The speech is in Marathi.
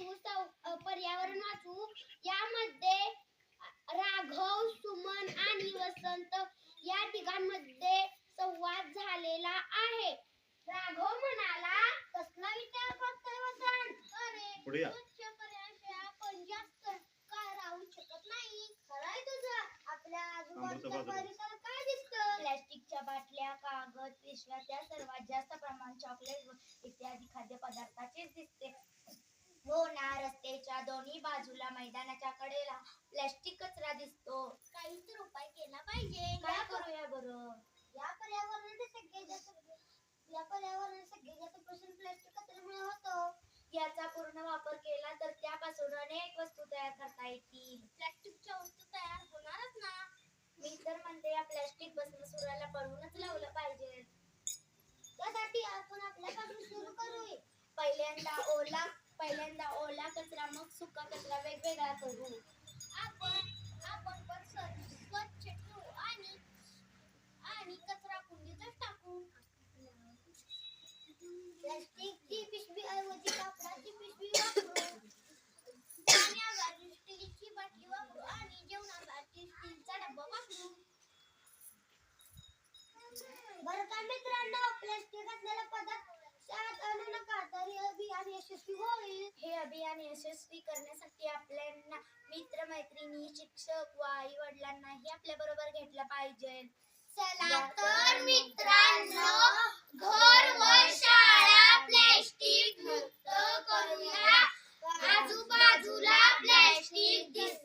अ, पर्यावरण वाचवू यामध्ये राघव सुमन आणि वसंत या तिघांमध्ये संवाद झालेला आहे. राघव म्हणाला कसला विचार करतोय वसंत? अरे पुढे या. स्वच्छ पर्यायाशिवाय आपण जास्त काळ राहू शकत नाही. खरंय तुझं. आपल्या आजूबाजूचा बाजूला. परिसर काय दिसतं प्लॅस्टिकच्या बाटल्या कागद पिशव्या त्या सर्वात जास्त प्रमाण चॉकलेट इत्यादी खाद्यपदार्थाचेच दिसते हो ना रस्त्याच्या दोन्ही बाजूला मैदानाच्या कडेला प्लॅस्टिक कचरा दिसतो. काही तर उपाय केला पाहिजे. काय करूया बरं? या पर्यावरणाचे सगळे जास्त या पर्यावरणाचे सगळे जास्त प्रश्न प्लॅस्टिक कचऱ्यामुळे होतो. याचा पूर्ण वापर केला तर त्यापासून अनेक वस्तू तयार करता येतील. प्लॅस्टिकच्या वस्तू तयार होणारच ना. मी तर म्हणते या प्लॅस्टिक भस्मसुराला पळवूनच लावलं पाहिजे. त्यासाठी आपण आपल्यापासून सुरू करूया. पहिल्यांदा ओला पहिल्यांदा ओला कचरा मग सुका कचरा वेगवेगळा करू. आपण आपण पण स्वच्छ ठेवू आणि आणि कचरा कुंडीतच टाकू. प्लास्टिकची पिशवी ऐवजी कापडाची पिशवी वापरू. पाण्यासाठी स्टीलची बाटली वापरू आणि जेवणासाठी स्टीलचा डब्बा वापरू. बरं का मित्रांनो प्लास्टिक असलेला पदार्थ नका तर हे अभियान यशस्वी होईल हे अभियान यशस्वी करण्यासाठी आपल्याला मित्र मैत्रिणी शिक्षक व आई वडिलांनाही आपल्या बरोबर घेतलं पाहिजे. चला तर मित्रांनो घर व शाळा प्लॅस्टिक मुक्त करूया. आजूबाजूला प्लॅस्टिक दिस